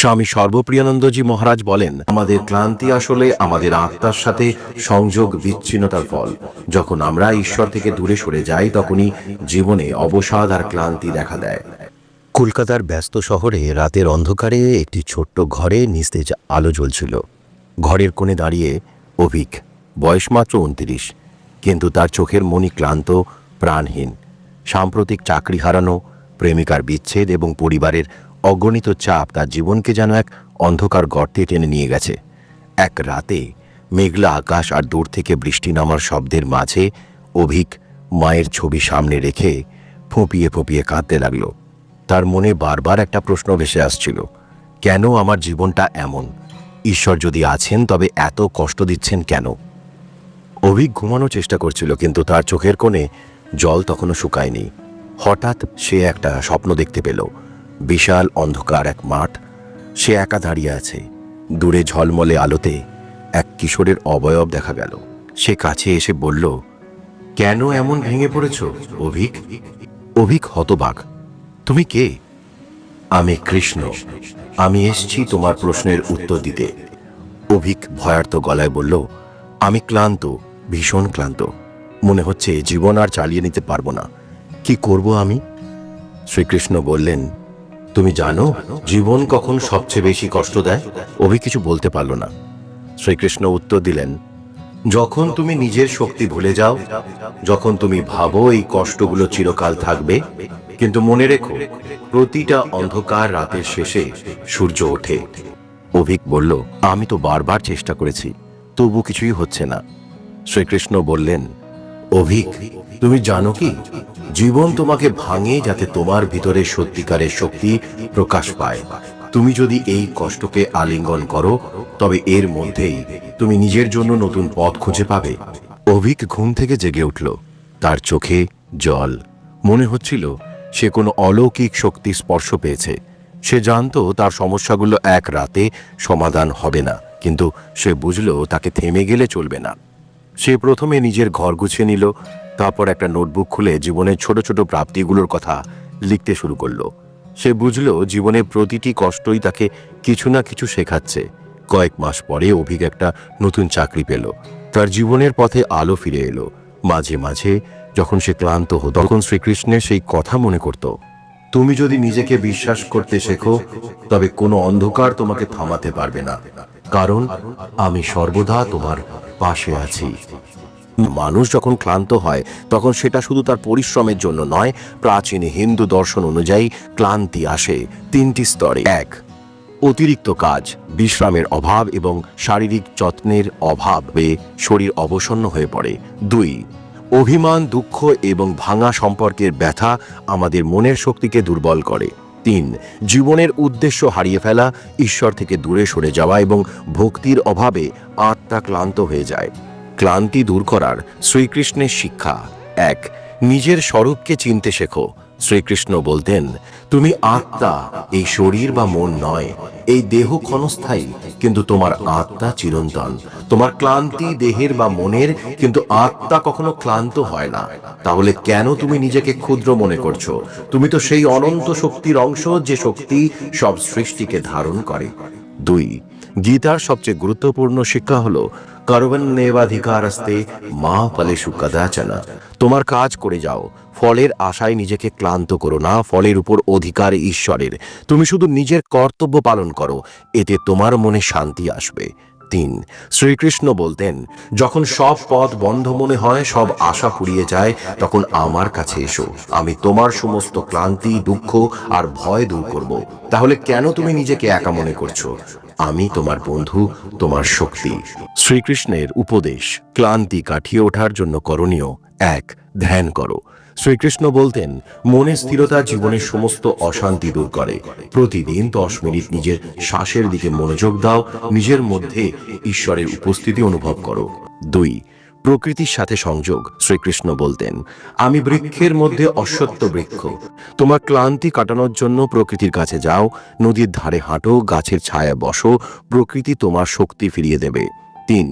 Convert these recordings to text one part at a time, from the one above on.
স্বামী সর্বপ্রিয়ানন্দজি মহারাজ বলেন, আমাদের ক্লান্তি আসলে আমাদের আত্মার সাথে সংযোগ বিচ্ছিন্নতার ফল। যখন আমরা ঈশ্বর থেকে দূরে সরে যাই, তখনই জীবনে অবসাদ আর ক্লান্তি দেখা দেয়। কলকাতার ব্যস্ত শহরে রাতের অন্ধকারে একটি ছোট্ট ঘরে নিস্তেজ আলো জ্বলছিল। ঘরের কোণে দাঁড়িয়ে অভিক, বয়স মাত্র উনত্রিশ, কিন্তু তার চোখের মনি ক্লান্ত, প্রাণহীন। সাম্প্রতিক চাকরি হারানো, প্রেমিকার বিচ্ছেদ এবং পরিবারের অগণিত চাপ তার জীবনকে যেন এক অন্ধকার গর্তে টেনে নিয়ে গেছে। এক রাতে মেঘলা আকাশ আর দূর থেকে বৃষ্টি নামার শব্দের মাঝে অভিক মায়ের ছবি সামনে রেখে ফুঁপিয়ে ফুঁপিয়ে কাঁদতে লাগল। তার মনে বারবার একটা প্রশ্ন ভেসে আসছিল, কেন আমার জীবনটা এমন? ঈশ্বর যদি আছেন তবে এত কষ্ট দিচ্ছেন কেন? অভিক ঘুমানোর চেষ্টা করছিল, কিন্তু তার চোখের কোণে জল তখনও শুকায়নি। হঠাৎ সে একটা স্বপ্ন দেখতে পেল। বিশাল অন্ধকার এক মাঠ, সে একা দাঁড়িয়ে আছে। দূরে ঝলমলে আলোতে এক কিশোরের অবয়ব দেখা গেল। সে কাছে এসে বলল, কেন এমন ভেঙে পড়েছ, অভিক? অভিক হতবাক। তুমি কে? আমি কৃষ্ণ। আমি এসছি তোমার প্রশ্নের উত্তর দিতে। অভিক ভয়ার্ত গলায় বলল, আমি ক্লান্ত, ভীষণ ক্লান্ত। মনে হচ্ছে জীবন আর চালিয়ে নিতে পারব না। কি করব আমি? শ্রীকৃষ্ণ বললেন তুমি জানো, জীবন কখন সবচেয়ে বেশি কষ্ট দেয়? অভি কিছু বলতে পারল না। শ্রীকৃষ্ণ উত্তর দিলেন, যখন তুমি নিজের শক্তি ভুলে যাও, যখন তুমি ভাবো এই কষ্টগুলো চিরকাল থাকবে, কিন্তু মনে রেখো, প্রতিটা অন্ধকার রাতের শেষে সূর্য ওঠে। অভিক বলল, আমি তো বারবার চেষ্টা করেছি, তবু কিছুই হচ্ছে না। শ্রীকৃষ্ণ বললেন, অভিক, তুমি জানো কি? জীবন তোমাকে ভাঙে যাতে তোমার ভিতরে সত্যিকারের শক্তি প্রকাশ পায়। তুমি যদি এই কষ্টকে আলিঙ্গন করো, তবে এর মধ্যেই তুমি নিজের জন্য নতুন পথ খুঁজে পাবে। অভিক ঘুম থেকে জেগে উঠল। তার চোখে জল। মনে হচ্ছিল সে কোনো অলৌকিক শক্তি স্পর্শ পেয়েছে। সে জানতো তার সমস্যাগুলো এক রাতে সমাধান হবে না, কিন্তু সে বুঝলো তাকে থেমে গেলে চলবে না। সে প্রথমে নিজের ঘর গুছিয়ে নিল তারপর একটা নোটবুক খুলে জীবনের ছোট ছোট প্রাপ্তিগুলোর কথা লিখতে শুরু করল। সে বুঝলো জীবনের প্রতিটি কষ্টই তাকে কিছু না কিছু শেখাচ্ছে। কয়েক মাস পরে অভিক একটা নতুন চাকরি পেল। তার জীবনের পথে আলো ফিরে এলো। মাঝে মাঝে যখন সে ক্লান্ত হতো, তখন শ্রীকৃষ্ণের সেই কথা মনে করত, তুমি যদি নিজেকে বিশ্বাস করতে শেখো, তবে কোনো অন্ধকার তোমাকে থামাতে পারবে না। কারণ আমি সর্বদা তোমার পাশে আছি। মানুষ যখন ক্লান্ত হয়, তখন সেটা শুধু তার পরিশ্রমের জন্য নয়, প্রাচীন হিন্দু দর্শন অনুযায়ী ক্লান্তি আসে তিনটি স্তরে। এক, অতিরিক্ত কাজ, বিশ্রামের অভাব এবং শারীরিক যত্নের অভাবে শরীর অবসন্ন হয়ে পড়ে। দুই, অভিমান, দুঃখ এবং ভাঙা সম্পর্কের ব্যথা আমাদের মনের শক্তিকে দুর্বল করে। তিন, জীবনের উদ্দেশ্য হারিয়ে ফেলা, ঈশ্বর থেকে দূরে সরে যাওয়া এবং ভক্তির অভাবে আত্মা ক্লান্ত হয়ে যায়। ক্লান্তি দূর করার শ্রীকৃষ্ণের শিক্ষা। এক, নিজের স্বরূপকে চিনতে শেখো। শ্রীকৃষ্ণ বলতেন, তুমি আত্মা, এই শরীর বা মন নয়, এই দেহ ক্ষণস্থায়ী, কিন্তু তোমার আত্মা চিরন্তন। তোমার ক্লান্তি দেহের বা মনের, কিন্তু আত্মা কখনো ক্লান্ত হয় না। তাহলে কেন তুমি নিজেকে ক্ষুদ্র মনে করছ? তুমি তো সেই অনন্ত শক্তির অংশ যে শক্তি সব সৃষ্টিকে ধারণ করে। দুই গীতার সবচেয়ে গুরুত্বপূর্ণ শিক্ষা হলো কর্মণ্যেবাধিকারস্তে মা ফলেষু কদাচনা। তোমার কাজ করে যাও, ফলের আশায় নিজেকে ক্লান্ত করো না, ফলের উপর অধিকার ঈশ্বরের। তুমি শুধু নিজের কর্তব্য পালন করো, এতে তোমার মনে শান্তি আসবে। তিন, শ্রীকৃষ্ণ বলতেন, যখন সব পথ বন্ধ মনে হয়, সব আশা ফুরিয়ে যায়, তখন আমার কাছে এসো। আমি তোমার সমস্ত ক্লান্তি, দুঃখ আর ভয় দূর করব। তাহলে কেন তুমি নিজেকে একা মনে করছ? আমি তোমার বন্ধু, তোমার শক্তি। শ্রীকৃষ্ণের উপদেশ, ক্লান্তি কাটিয়ে ওঠার জন্য করণীয় এক, ধ্যান করো। শ্রীকৃষ্ণ বলতেন, মনে স্থিরতা জীবনের সমস্ত অশান্তি দূর করে। প্রতিদিন দশ মিনিট নিজের শ্বাসের দিকে মনোযোগ দাও, নিজের মধ্যে ঈশ্বরের উপস্থিতি অনুভব করো। দুই প্রকৃতির সাথে সংযোগ, শ্রীকৃষ্ণ বলতেন, আমি বৃক্ষের মধ্যে অসত্য বৃক্ষ। তোমার ক্লান্তি কাটানোর জন্য প্রকৃতির কাছে যাও, নদীর ধারে হাঁটো, গাছের ছায়া বসো, প্রকৃতি তোমার শক্তি ফিরিয়ে দেবে। তিন,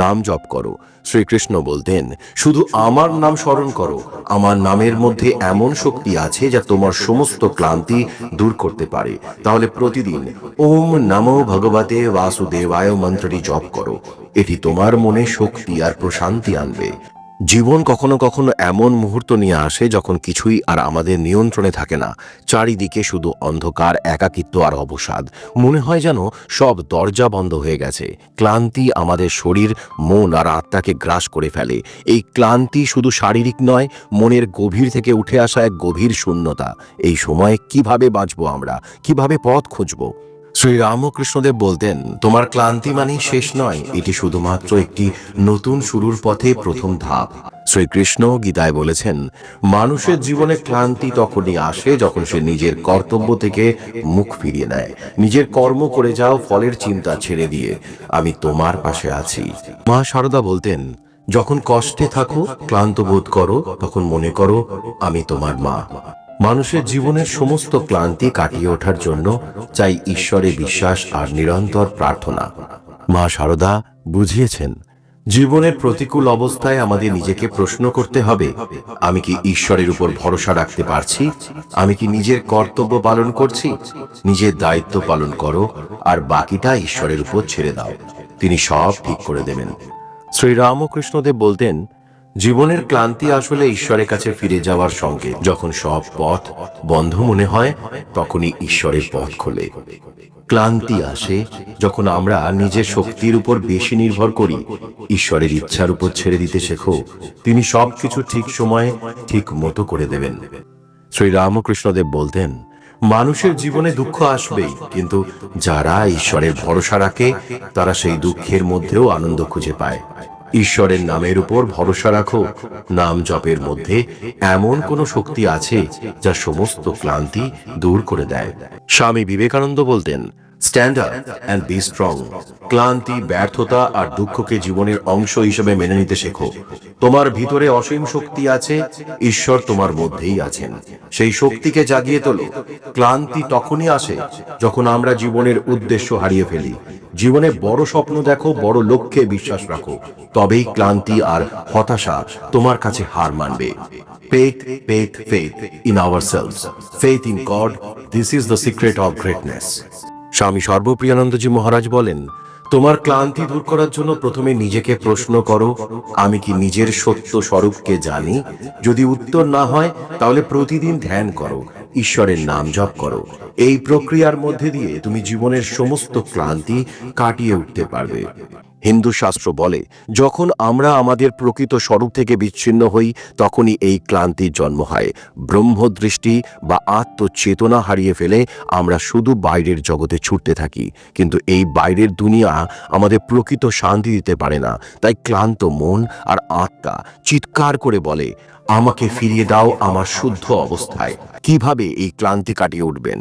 নাম জপ করো। শ্রীকৃষ্ণ বলতেন, শুধু আমার নাম স্মরণ করো। আমার নামের মধ্যে এমন শক্তি আছে যা তোমার সমস্ত ক্লান্তি দূর করতে পারে। তাহলে প্রতিদিন ওম নমো ভগবতে বাসুদেবায় মন্ত্রটি জপ করো। এটি তোমার মনে শক্তি আর প্রশান্তি আনবে। জীবন কখনো কখনো এমন মুহূর্ত নিয়ে আসে যখন কিছুই আর আমাদের নিয়ন্ত্রণে থাকে না। চারিদিকে শুধু অন্ধকার, একাকিত্ব আর অবসাদ। মনে হয় যেন সব দরজা বন্ধ হয়ে গেছে। ক্লান্তি আমাদের শরীর, মন আর আত্মাকে গ্রাস করে ফেলে। এই ক্লান্তি শুধু শারীরিক নয়, মনের গভীর থেকে উঠে আসা এক গভীর শূন্যতা। এই সময়ে কীভাবে বাঁচবো আমরা? কীভাবে পথ খুঁজবো? শ্রী রামকৃষ্ণদেব বলতেন, তোমার ক্লান্তি মানেই শেষ নয়, এটি শুধুমাত্র একটি নতুন শুরুর পথে প্রথম ধাপ। শ্রীকৃষ্ণ গীতায় বলেছেন, মানুষের জীবনে ক্লান্তি তখনই আসে যখন সে নিজের কর্তব্য থেকে মুখ ফিরিয়ে নেয়। নিজের কর্ম করে যাও, ফলের চিন্তা ছেড়ে দিয়ে। আমি তোমার পাশে আছি। মা সারদা বলতেন, যখন কষ্টে থাকো, ক্লান্ত বোধ করো, তখন মনে করো, আমি তোমার মা। মানুষের জীবনের সমস্ত ক্লান্তি কাটিয়ে ওঠার জন্য চাই ঈশ্বরে বিশ্বাস আর নিরন্তর প্রার্থনা। মা সারদা বুঝিয়েছেন, জীবনের প্রতিকূল অবস্থায় আমাদের নিজেকে প্রশ্ন করতে হবে, আমি কি ঈশ্বরের উপর ভরসা রাখতে পারছি? আমি কি নিজের কর্তব্য পালন করছি? নিজের দায়িত্ব পালন করো, আর বাকিটা ঈশ্বরের উপর ছেড়ে দাও। তিনি সব ঠিক করে দেবেন। শ্রীরামকৃষ্ণদেব বলতেন জীবনের ক্লান্তি আসলে ঈশ্বরের কাছে ফিরে যাওয়ার সঙ্গে। যখন সব পথ বন্ধ মনে হয়, তখনই ঈশ্বরের পথ খোলে। ক্লান্তি আসে যখন আমরা নিজের শক্তির উপর বেশি নির্ভর করি। ঈশ্বরের ইচ্ছার উপর ছেড়ে দিতে শেখো। তিনি সবকিছু ঠিক সময়ে ঠিক মতো করে দেবেন। শ্রী রামকৃষ্ণদেব বলতেন, মানুষের জীবনে দুঃখ আসবেই, কিন্তু যারা ঈশ্বরের ভরসা রাখে, তারা সেই দুঃখের মধ্যেও আনন্দ খুঁজে পায়। ঈশ্বরের নামের উপর ভরসা রাখো। নাম জপের মধ্যে এমন কোন শক্তি আছে যা সমস্ত ক্লান্তি দূর করে দেয়। স্বামী বিবেকানন্দ বলতেন stand up and be strong ক্লান্তি ব্যর্থতা আর দুঃখকে জীবনের অংশ হিসেবে মেনে নিতে শেখো তোমার ভিতরে অসীম শক্তি আছে ঈশ্বর তোমার মধ্যেই আছেন সেই শক্তিকে জাগিয়ে তোলো ক্লান্তি তখনই আসে যখন আমরা জীবনের উদ্দেশ্য হারিয়ে ফেলি জীবনে বড় স্বপ্ন দেখো বড় লক্ষ্যে বিশ্বাস রাখো তবেই ক্লান্তি আর হতাশা তোমার কাছে হার মানবে Faith, faith, faith in ourselves. Faith in God. This is the secret of greatness. স্বামী সর্বপ্রিয়ানন্দজি মহারাজ বলেন, তোমার ক্লান্তি দূর করার জন্য প্রথমে নিজেকে প্রশ্ন করো, আমি কি নিজের সত্য স্বরূপকে জানি? যদি উত্তর না হয়, তাহলে প্রতিদিন ধ্যান করো, ঈশ্বরের নাম জপ করো। এই প্রক্রিয়ার মধ্যে দিয়ে তুমি জীবনের সমস্ত ক্লান্তি কাটিয়ে উঠতে পারবে। হিন্দু শাস্ত্র বলে, যখন আমরা আমাদের প্রকৃত স্বরূপ থেকে বিচ্ছিন্ন হই, তখনই এই ক্লান্তির জন্ম হয়। ব্রহ্মদৃষ্টি বা আত্মচেতনা হারিয়ে ফেলে আমরা শুধু বাইরের জগতে ছুটতে থাকি। কিন্তু এই বাইরের দুনিয়া আমাদের প্রকৃত শান্তি দিতে পারে না। তাই ক্লান্ত মন আর আত্মা চিৎকার করে বলে, আমাকে ফিরিয়ে দাও আমার শুদ্ধ অবস্থায়। কীভাবে এই ক্লান্তি কাটিয়ে উঠবেন?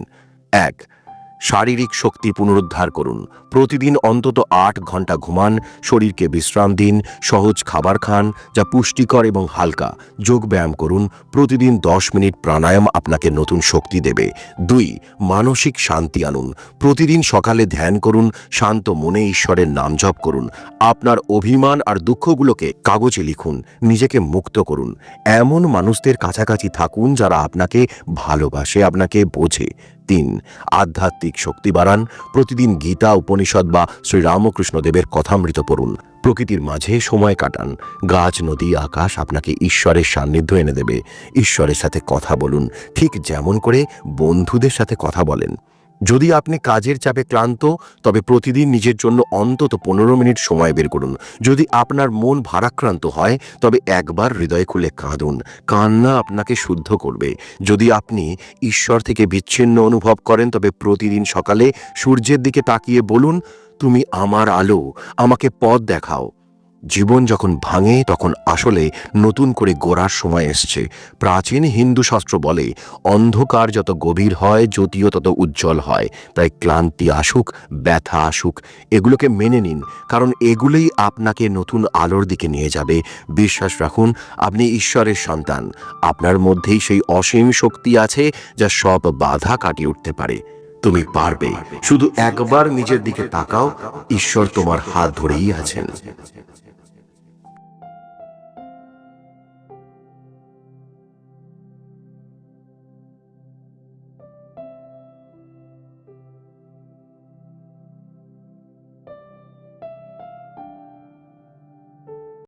এক শারীরিক শক্তি পুনরুদ্ধার করুন। প্রতিদিন অন্তত আট ঘণ্টা ঘুমান, শরীরকে বিশ্রাম দিন, সহজ খাবার খান, যা পুষ্টিকর এবং হালকা। যোগ ব্যায়াম করুন, প্রতিদিন দশ মিনিট প্রাণায়াম আপনাকে নতুন শক্তি দেবে। দুই, মানসিক শান্তি আনুন। প্রতিদিন সকালে ধ্যান করুন, শান্ত মনে ঈশ্বরের নাম জপ করুন। আপনার অভিমান আর দুঃখগুলোকে কাগজে লিখুন, নিজেকে মুক্ত করুন। এমন মানুষদের কাছাকাছি থাকুন যারা আপনাকে ভালোবাসে, আপনাকে বোঝে। তিন আধ্যাত্মিক শক্তি বাড়ান। প্রতিদিন গীতা, উপনিষদ বা শ্রীরামকৃষ্ণদেবের কথামৃত পড়ুন। প্রকৃতির মাঝে সময় কাটান। গাছ, নদী, আকাশ আপনাকে ঈশ্বরের সান্নিধ্য এনে দেবে। ঈশ্বরের সাথে কথা বলুন। ঠিক যেমন করে বন্ধুদের সাথে কথা বলেন। যদি আপনি কাজের চাপে ক্লান্ত, তবে প্রতিদিন নিজের জন্য অন্তত পনেরো মিনিট সময় বের করুন। যদি আপনার মন ভারাক্রান্ত হয়, তবে একবার হৃদয় খুলে কাঁদুন। কান্না আপনাকে শুদ্ধ করবে। যদি আপনি ঈশ্বর থেকে বিচ্ছিন্ন অনুভব করেন, তবে প্রতিদিন সকালে সূর্যের দিকে তাকিয়ে বলুন, তুমি আমার আলো, আমাকে পথ দেখাও। জীবন যখন ভাঙে, তখন আসলে নতুন করে গোড়ার সময় এসছে। প্রাচীন হিন্দু শাস্ত্র বলে, অন্ধকার যত গভীর হয়, জ্যোতিও তত উজ্জ্বল হয়। তাই ক্লান্তি আসুক, ব্যথা আসুক, এগুলোকে মেনে নিন। কারণ এগুলোই আপনাকে নতুন আলোর দিকে নিয়ে যাবে। বিশ্বাস রাখুন, আপনি ঈশ্বরের সন্তান। আপনার মধ্যেই সেই অসীম শক্তি আছে, যা সব বাধা কাটিয়ে উঠতে পারে। তুমি পারবে। শুধু একবার নিজের দিকে তাকাও, ঈশ্বর তোমার হাত ধরেই আছেন।